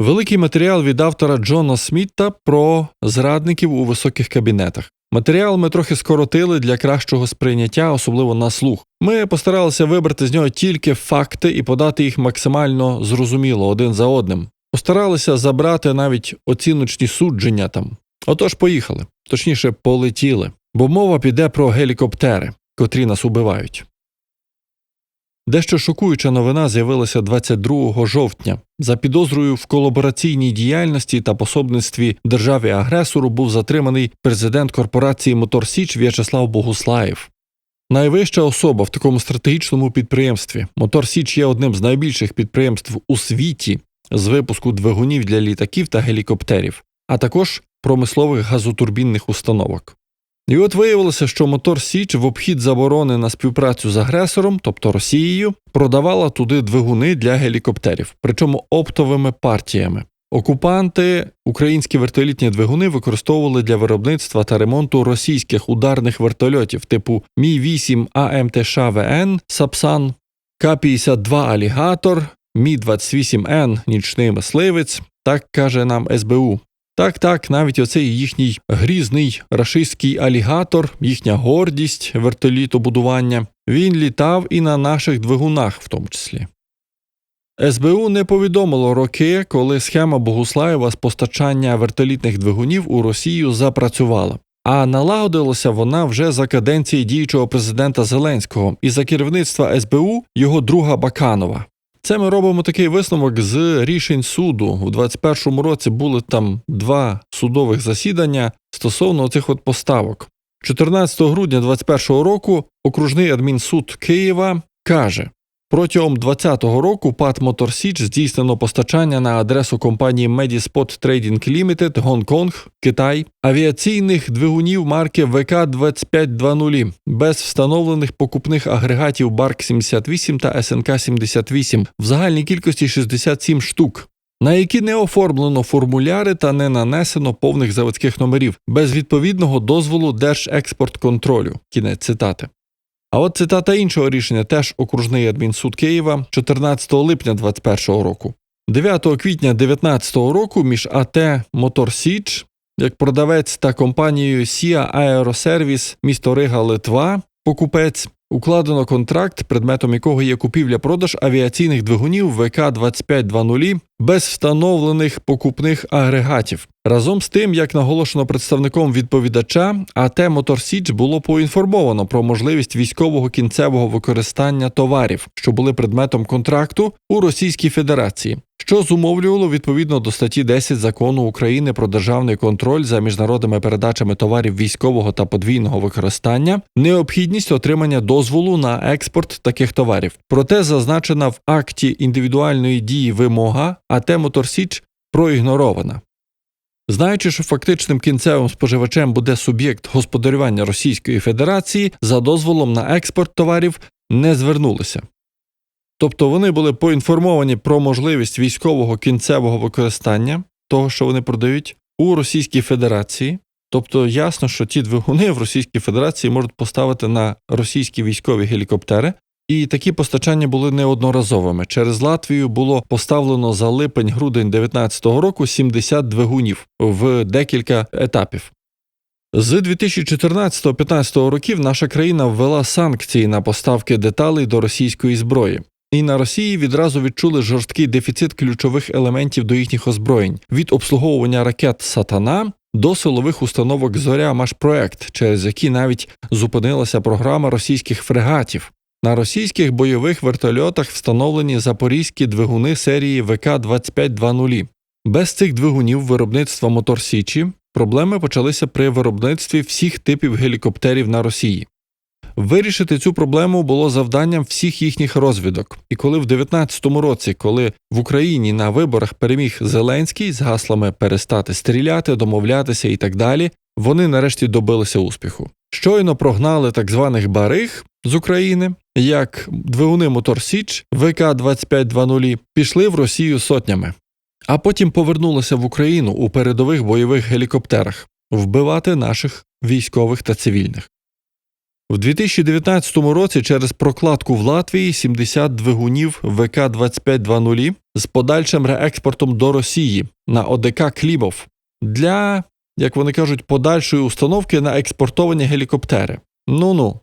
Великий матеріал від автора Джона Смітта про зрадників у високих кабінетах. Матеріал ми трохи скоротили для кращого сприйняття, особливо на слух. Ми постаралися вибрати з нього тільки факти і подати їх максимально зрозуміло один за одним. Постаралися забрати навіть оціночні судження там. Отож, поїхали, точніше, полетіли, бо мова піде про гелікоптери, котрі нас убивають. Дещо шокуюча новина з'явилася 22 жовтня. За підозрою в колабораційній діяльності та пособництві державі агресору був затриманий президент корпорації Мотор Січ В'ячеслав Богуслаєв. Найвища особа в такому стратегічному підприємстві. Мотор Січ є одним з найбільших підприємств у світі з випуску двигунів для літаків та гелікоптерів, а також промислових газотурбінних установок. І от виявилося, що Мотор Січ в обхід заборони на співпрацю з агресором, тобто Росією, продавала туди двигуни для гелікоптерів, причому оптовими партіями. Окупанти українські вертолітні двигуни використовували для виробництва та ремонту російських ударних вертольотів типу Мі 8 АМТШ ВН Сапсан, К-52 Алігатор, Мі 28 Н Нічний мисливець, так каже нам СБУ. Так, так, навіть оцей їхній грізний рашистський алігатор, їхня гордість вертолітобудування, він літав і на наших двигунах, в тому числі. СБУ не повідомило роки, коли схема Богуслаєва з постачання вертолітних двигунів у Росію запрацювала. А налагодилася вона вже за каденції діючого президента Зеленського і за керівництва СБУ його друга Баканова. Це ми робимо такий висновок з рішень суду. У 2021 році були там два судових засідання стосовно цих от поставок. 14 грудня 2021 року окружний адмінсуд Києва каже. Протягом 2020 року ПАТ Мотор Січ здійснено постачання на адресу компанії Medispot Trading Limited, Гонконг, Китай, авіаційних двигунів марки ВК-2520 без встановлених покупних агрегатів Барк 78 та СНК 78 в загальній кількості 67 штук. На які не оформлено формуляри та не нанесено повних заводських номерів без відповідного дозволу Держекспортконтролю. Кінець цитати. А от цитата іншого рішення теж окружний адмінсуд Києва 14 липня 2021 року. 9 квітня 2019 року між АТ Мотор Січ як продавець та компанією Сіа Аеросервіс місто Рига Литва, покупець, укладено контракт, предметом якого є купівля-продаж авіаційних двигунів ВК-2520 без встановлених покупних агрегатів. Разом з тим, як наголошено представником відповідача, АТ Мотор Січ було поінформовано про можливість військового кінцевого використання товарів, що були предметом контракту у Російській Федерації, що зумовлювало відповідно до статті 10 закону України про державний контроль за міжнародними передачами товарів військового та подвійного використання, необхідність отримання дозволу на експорт таких товарів. Проте зазначена в акті індивідуальної дії вимога, АТ Мотор Січ проігнорована. Знаючи, що фактичним кінцевим споживачем буде суб'єкт господарювання Російської Федерації, за дозволом на експорт товарів не звернулися. Тобто вони були поінформовані про можливість військового кінцевого використання того, що вони продають у Російській Федерації. Тобто ясно, що ті двигуни в Російській Федерації можуть поставити на російські військові гелікоптери, і такі постачання були неодноразовими. Через Латвію було поставлено за липень-грудень 2019 року 70 двигунів в декілька етапів. З 2014-15 років наша країна ввела санкції на поставки деталей до російської зброї. І на Росії відразу відчули жорсткий дефіцит ключових елементів до їхніх озброєнь від обслуговування ракет Сатана до силових установок Зоря Машпроект, через які навіть зупинилася програма російських фрегатів. На російських бойових вертольотах встановлені запорізькі двигуни серії ВК-2520. Без цих двигунів виробництва Мотор Січі проблеми почалися при виробництві всіх типів гелікоптерів на Росії. Вирішити цю проблему було завданням всіх їхніх розвідок. І коли в 19-му році, коли в Україні на виборах переміг Зеленський з гаслами перестати стріляти, домовлятися і так далі, вони нарешті добилися успіху. Щойно прогнали так званих бариг з України, як двигуни Мотор Січ ВК-2520 пішли в Росію сотнями, а потім повернулися в Україну у передових бойових гелікоптерах вбивати наших військових та цивільних. В 2019 році через прокладку в Латвії 70 двигунів ВК-2520 з подальшим реекспортом до Росії на ОДК Клімов для, як вони кажуть, подальшої установки на експортовані гелікоптери. Ну-ну.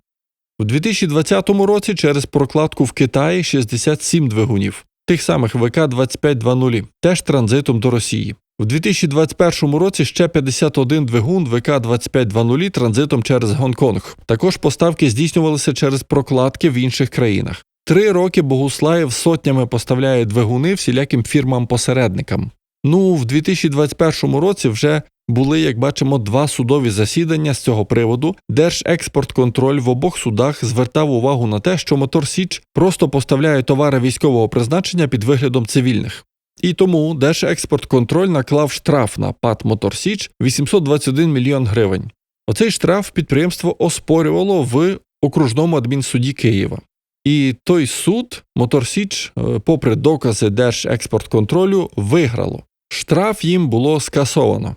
У 2020 році через прокладку в Китаї 67 двигунів, тих самих ВК-2520, теж транзитом до Росії. В 2021 році ще 51 двигун ВК-2520 транзитом через Гонконг. Також поставки здійснювалися через прокладки в інших країнах. Три роки Богуслаєв сотнями поставляє двигуни всіляким фірмам-посередникам. Ну, в 2021 році вже були, як бачимо, два судові засідання з цього приводу. Держекспортконтроль в обох судах звертав увагу на те, що Мотор Січ просто поставляє товари військового призначення під виглядом цивільних. І тому Держекспортконтроль наклав штраф на ПАТ Мотор Січ 821 мільйон гривень. Оцей штраф підприємство оспорювало в окружному адмінсуді Києва. І той суд Мотор Січ, е, попри докази Держекспортконтролю, виграло. Штраф їм було скасовано.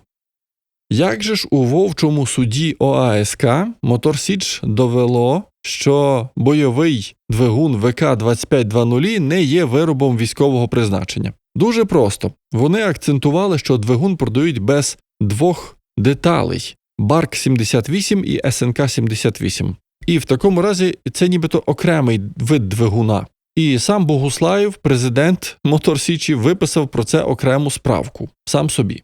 Як же ж у вовчому суді ОАСК Мотор Січ довело, що бойовий двигун ВК-2520 не є виробом військового призначення? Дуже просто. Вони акцентували, що двигун продають без двох деталей Барк 78 і СНК 78. І в такому разі це нібито окремий вид двигуна. І сам Богуслаєв, президент Мотор Січі, виписав про це окрему справку сам собі.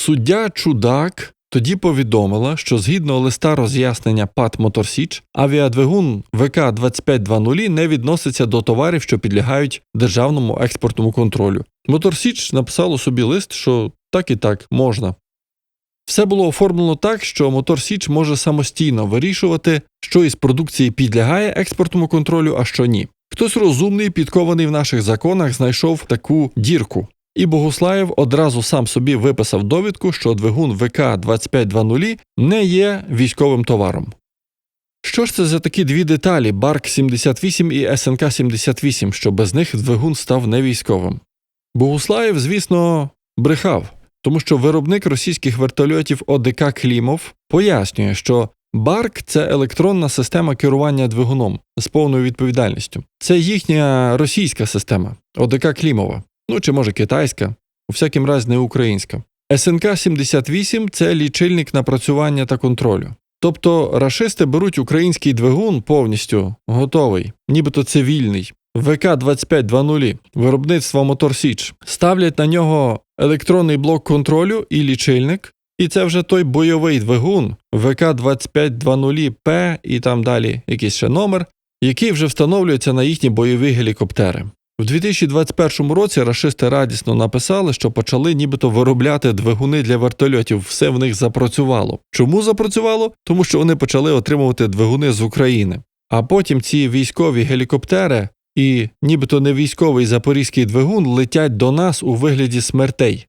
Суддя Чудак тоді повідомила, що згідно листа роз'яснення ПАТ Моторсіч, авіадвигун ВК-2520 не відноситься до товарів, що підлягають державному експортному контролю. Моторсіч написало собі лист, що так і так можна. Все було оформлено так, що Мотор може самостійно вирішувати, що із продукції підлягає експортному контролю, а що ні. Хтось розумний, підкований в наших законах, знайшов таку дірку. І Богуслаєв одразу сам собі виписав довідку, що двигун ВК-2520 не є військовим товаром. Що ж це за такі дві деталі Барк 78 і СНК 78, що без них двигун став невійськовим? Богуслаєв, звісно, брехав, тому що виробник російських вертольотів ОДК Клімов пояснює, що Барк це електронна система керування двигуном з повною відповідальністю. Це їхня російська система ОДК Клімова. Ну чи може китайська, у всякім разі не українська. СНК 78 це лічильник напрацювання та контролю. Тобто рашисти беруть український двигун повністю готовий, нібито цивільний, ВК-2520, виробництва Мотор Січ, ставлять на нього електронний блок контролю і лічильник, і це вже той бойовий двигун ВК-2520П і там далі якийсь ще номер, який вже встановлюється на їхні бойові гелікоптери. В 2021 році рашисти радісно написали, що почали нібито виробляти двигуни для вертольотів. Все в них запрацювало. Чому запрацювало? Тому що вони почали отримувати двигуни з України. А потім ці військові гелікоптери і нібито не військовий запорізький двигун летять до нас у вигляді смертей.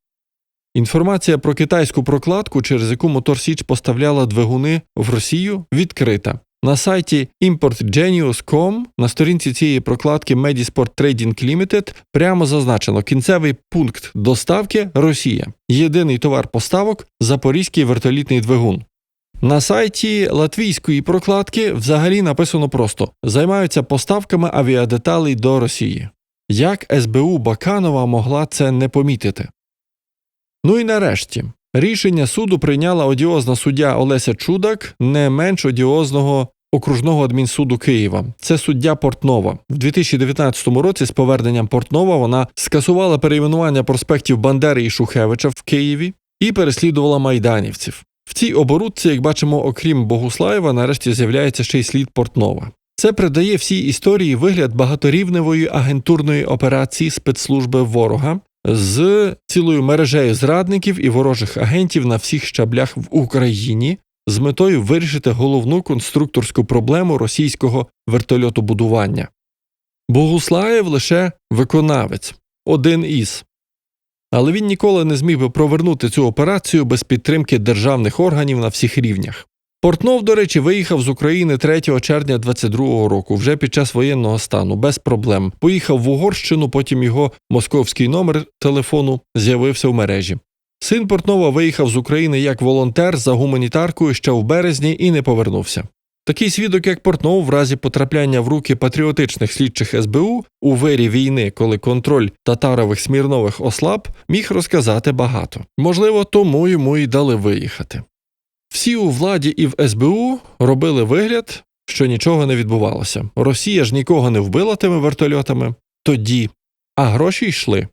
Інформація про китайську прокладку, через яку Мотор Січ поставляла двигуни в Росію, відкрита. На сайті importgenius.com на сторінці цієї прокладки Medisport Trading Limited прямо зазначено кінцевий пункт доставки Росія. Єдиний товар поставок запорізький вертолітний двигун. На сайті латвійської прокладки взагалі написано просто займаються поставками авіадеталей до Росії. Як СБУ Баканова могла це не помітити? Ну і нарешті Рішення суду прийняла одіозна суддя Олеся Чудак, не менш одіозного окружного адмінсуду Києва. Це суддя Портнова. В 2019 році з поверненням Портнова вона скасувала перейменування проспектів Бандери і Шухевича в Києві і переслідувала майданівців. В цій оборудці, як бачимо, окрім Богуслаєва, нарешті з'являється ще й слід Портнова. Це придає всій історії вигляд багаторівневої агентурної операції спецслужби ворога, з цілою мережею зрадників і ворожих агентів на всіх щаблях в Україні з метою вирішити головну конструкторську проблему російського вертольотобудування. Богуслаєв лише виконавець, один із. Але він ніколи не зміг би провернути цю операцію без підтримки державних органів на всіх рівнях. Портнов, до речі, виїхав з України 3 червня 22-го року, вже під час воєнного стану, без проблем. Поїхав в Угорщину, потім його московський номер телефону з'явився в мережі. Син Портнова виїхав з України як волонтер за гуманітаркою ще в березні і не повернувся. Такий свідок, як Портнов, в разі потрапляння в руки патріотичних слідчих СБУ у вирі війни, коли контроль татарових смірнових ослаб, міг розказати багато. Можливо, тому йому й дали виїхати. Всі у владі і в СБУ робили вигляд, що нічого не відбувалося. Росія ж нікого не вбила тими вертольотами тоді, а гроші йшли.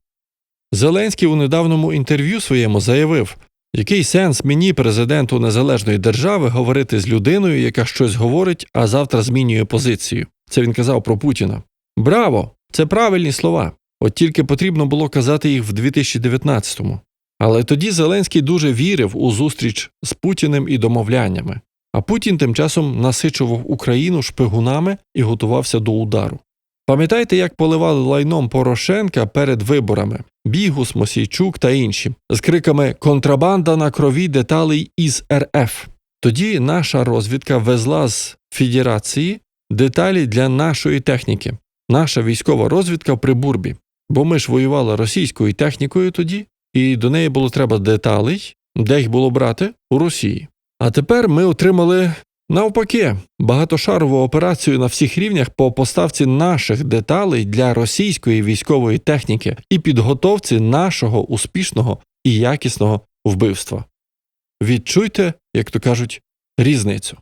Зеленський у недавньому інтерв'ю своєму заявив, який сенс мені, президенту незалежної держави, говорити з людиною, яка щось говорить, а завтра змінює позицію. Це він казав про Путіна. Браво! Це правильні слова. От тільки потрібно було казати їх в 2019-му. Але тоді Зеленський дуже вірив у зустріч з Путіним і домовляннями. А Путін тим часом насичував Україну шпигунами і готувався до удару. Пам'ятаєте, як поливали лайном Порошенка перед виборами Бігус, Мосійчук та інші з криками Контрабанда на крові деталей із РФ. Тоді наша розвідка везла з Федерації деталі для нашої техніки. Наша військова розвідка при Бурбі. Бо ми ж воювали російською технікою тоді, і до неї було треба деталей, де їх було брати у Росії. А тепер ми отримали навпаки багатошарову операцію на всіх рівнях по поставці наших деталей для російської військової техніки і підготовці нашого успішного і якісного вбивства. Відчуйте, як то кажуть, різницю.